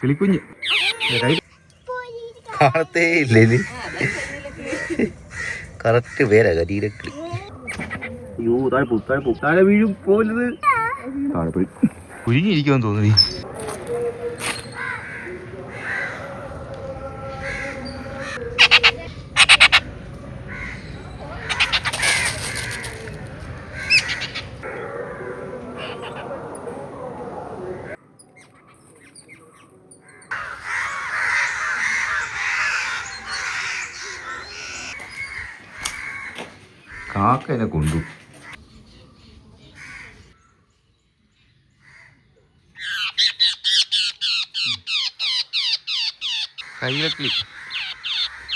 കിളിക്കുഞ്ഞ്. കാണത്തേ ഇല്ലേ കറക്റ്റ് പേരാ കരീരക്കിളി അയ്യോ താഴെ പോ താഴെ പോ താഴെ വീഴും പോലത് താഴെ പോയി. കുരുങ്ങിയിരിക്കുമെന്ന് തോന്നുന്നു കാക്ക എന്നെ കൊണ്ടു. കയ്യിലെക്കിളി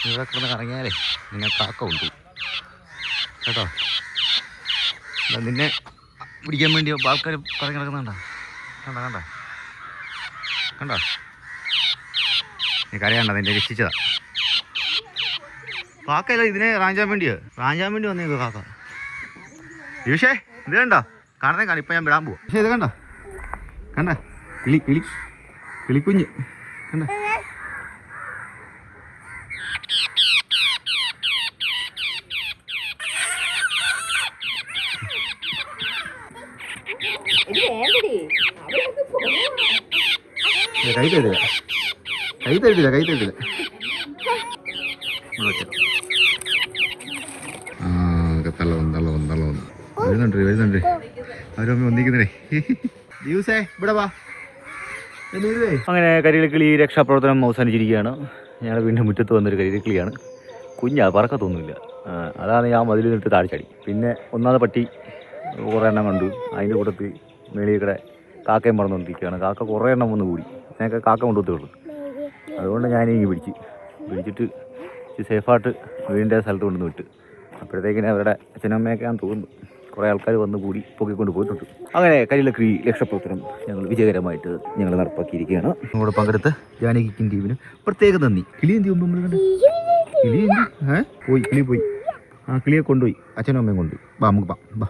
ഇവിടെ കിടന്ന് കറങ്ങിയാലേ നിന്നെ കാക്ക കൊണ്ടു. കേട്ടോ? നിന്നെ പിടിക്കാൻ വേണ്ടി ആൾക്കാർ കറങ്ങി നടക്കുന്നുണ്ടോ? കണ്ട കണ്ട? കണ്ടോ? നീ കരയണ്ട നിന്നെ രക്ഷിച്ചതാ. കാക്കയല്ല ഇതിനെ റാഞ്ചാൻ വേണ്ടിയോ. റാഞ്ചാൻ വേണ്ടി വന്നേക്കോ കാക്ക. യൂഷേ ഇത് കണ്ടോ? കാണുന്നേ കാണാം. ഇപ്പം ഞാൻ വിടാൻ പോവാം. പക്ഷേ ഇത് കണ്ടോ? കണ്ട? കിളി കിളി കിളിക്കുഞ്ഞ്. കണ്ട? കൈ തരുന്നില്ല കൈ തരുന്നില്ല കൈ തള്ളവന്ന് തള്ളവന്ന് തള്ളവന്ന് വരുന്നുണ്ട് വരുന്നുണ്ട് അവരമ്മ ഒന്നിക്കുന്നേ ദിവസേ ഇവിടെ വാ. അങ്ങനെ കരിയിലക്കിളി രക്ഷാപ്രവർത്തനം അവസാനിച്ചിരിക്കുകയാണ്. ഞങ്ങൾ വീണ്ടും മുറ്റത്ത് വന്നൊരു കരിയിലക്കിളിയാണ് കുഞ്ഞാ പറക്കത്തൊന്നുമില്ല. അതാണ് ഞാൻ മതിൽ നിന്നിട്ട് താഴ്ചടി. പിന്നെ ഒന്നാമത് പട്ടി കുറേ എണ്ണം കണ്ടു. അതിന്റെ കൂട്ടത്തിൽ മേളിൽ കൂടെ കാക്കയും പറന്നുകൊണ്ടിരിക്കുകയാണ്. കാക്ക കുറേ എണ്ണം വന്ന് കൂടി. ഞങ്ങൾക്ക് കാക്ക കൊണ്ടുവത്തേ ഉള്ളൂ. അതുകൊണ്ട് ഞാൻ പിടിച്ച്. പിടിച്ചിട്ട് സേഫായിട്ട് വീടിന്റെ സ്ഥലത്ത് കൊണ്ടുവന്ന് വിട്ട്. അപ്പോഴത്തേക്കിനെ അവരുടെ അച്ഛനമ്മയൊക്കെയാന്ന് തോന്നുന്നു. കുറേ ആൾക്കാർ വന്ന് കൂടി പൊക്കിക്കൊണ്ട് പോയിട്ടുണ്ട്. അങ്ങനെ കരിലക്രി രക്ഷപ്രവർത്തനം ഞങ്ങൾ വിജയകരമായിട്ട് ഞങ്ങൾ നടപ്പാക്കിയിരിക്കുകയാണ്. നമ്മുടെ പങ്കെടുത്ത് ജാനകിക്കും ടീമിനും പ്രത്യേക നന്ദി. കിളി എന്ത് ചെയ്യുമ്പോൾ നമ്മൾ കിളി എന്ത്? പോയി കിളി പോയി. ആ കിളിയെ കൊണ്ടുപോയി. അച്ഛനും അമ്മയും കൊണ്ടുപോയി. ബാ നമുക്ക് ബാ ബാ.